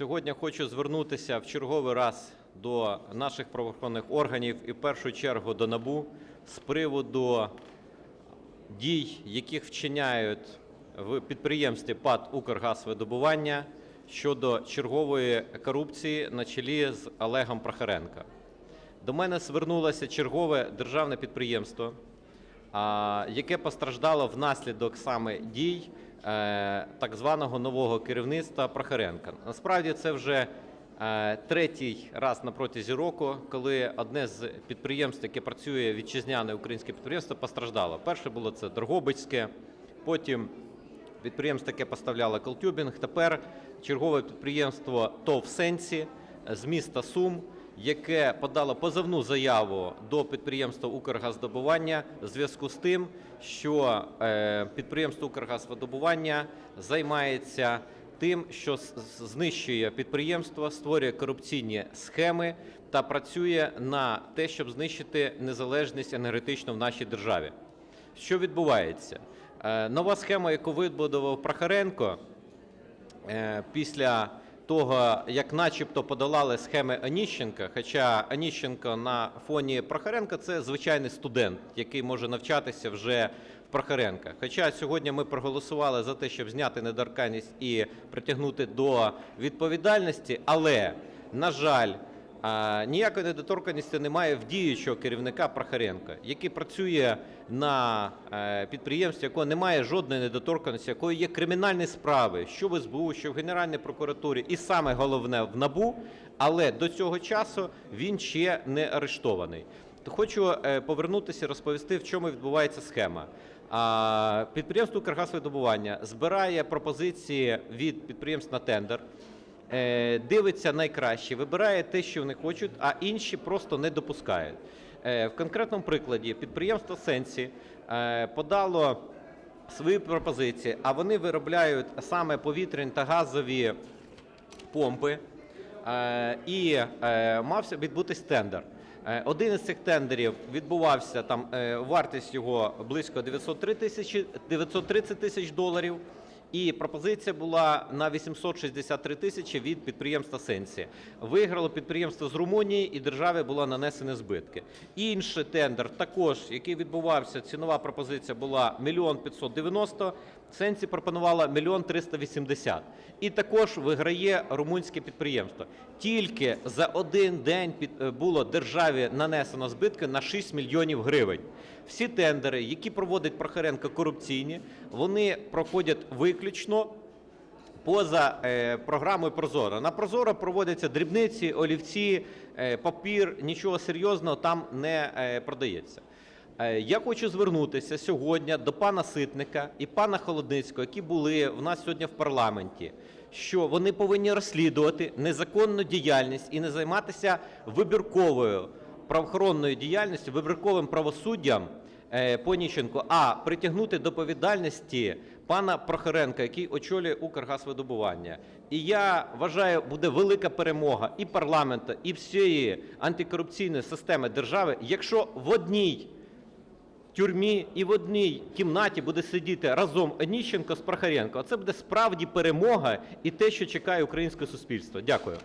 Сьогодні хочу звернутися в черговий раз до наших правоохоронних органів і в першу чергу до НАБУ з приводу дій, яких вчиняють в підприємстві ПАТ «Укргазвидобування» щодо чергової корупції на чолі з Олегом Прохоренко. До мене звернулося чергове державне підприємство, яке постраждало внаслідок саме дій так званого нового керівництва Прохоренка. Насправді це вже е, третій раз на протязі року, коли одне з підприємств, яке працює вітчизняне українське підприємство, постраждало. Перше було це Дрогобицьке, потім підприємство, яке поставляло колтюбінг. Тепер чергове підприємство ТОВ «Сенсі» з міста Сум, яке подало позовну заяву до підприємства «Укргаздобування» в зв'язку з тим, що е, підприємство «Укргазвидобування» займається тим, що знищує підприємство, створює корупційні схеми та працює на те, щоб знищити незалежність енергетичну в нашій державі. Що відбувається? Е, Нова схема, яку вибудував Прохоренко е, після того, як начебто подолали схеми Оніщенка, хоча Оніщенко на фоні Прохоренка це звичайний студент, який може навчатися вже в Прохоренка. Хоча сьогодні ми проголосували за те, щоб зняти недоторканність і притягнути до відповідальності, але, на жаль, Ніякої недоторканності немає в діючого керівника Прохоренка, який працює на е, підприємстві, якого немає жодної недоторканності, якої є кримінальні справи, що в СБУ, що в Генеральній прокуратурі, і саме головне в НАБУ, але до цього часу він ще не арештований. То хочу е, повернутися і розповісти, в чому відбувається схема. Підприємство «Укргазвидобування» збирає пропозиції від підприємств на тендер дивиться найкраще, вибирає те, що вони хочуть, а інші просто не допускають. Е, В конкретному прикладі підприємство Сенсі е, подало свої пропозиції, а вони виробляють саме повітряні та газові помпи, е, і е, мався відбутись тендер. Е, Один із цих тендерів відбувався там е, вартість його близько 903 тисячі 930 тисяч доларів. І пропозиція була на 863 тисячі від підприємства Сенсі. Виграло підприємство з Румунії, і державі було нанесені збитки. Інший тендер, також який відбувався, цінова пропозиція була 1 мільйон 590, Сенсі пропонувала 1 мільйон 380. І також виграє румунське підприємство. Тільки за один день е, було державі нанесено збитки на 6 мільйонів гривень. Всі тендери, які проводить Прохоренко корупційні, вони проходять виключно поза е, програмою Прозоро. На Прозоро проводяться дрібниці, олівці, е, папір, нічого серйозного там не е, продається. Я хочу звернутися сьогодні до пана Ситника і пана Холодницького, які були в нас сьогодні в парламенті, що вони повинні розслідувати незаконну діяльність і не займатися вибірковою правоохоронною діяльністю, вибірковим правосуддям е, по Ніщенку, а притягнути до відповідальності пана Прохоренка, який очолює Укргазвидобування. І я вважаю, буде велика перемога і парламенту, і всієї антикорупційної системи держави, якщо в одній тюрмі і в одній кімнаті буде сидіти разом Оніщенко з Прохоренко. Це буде справді перемога і те, що чекає українське суспільство. Дякую.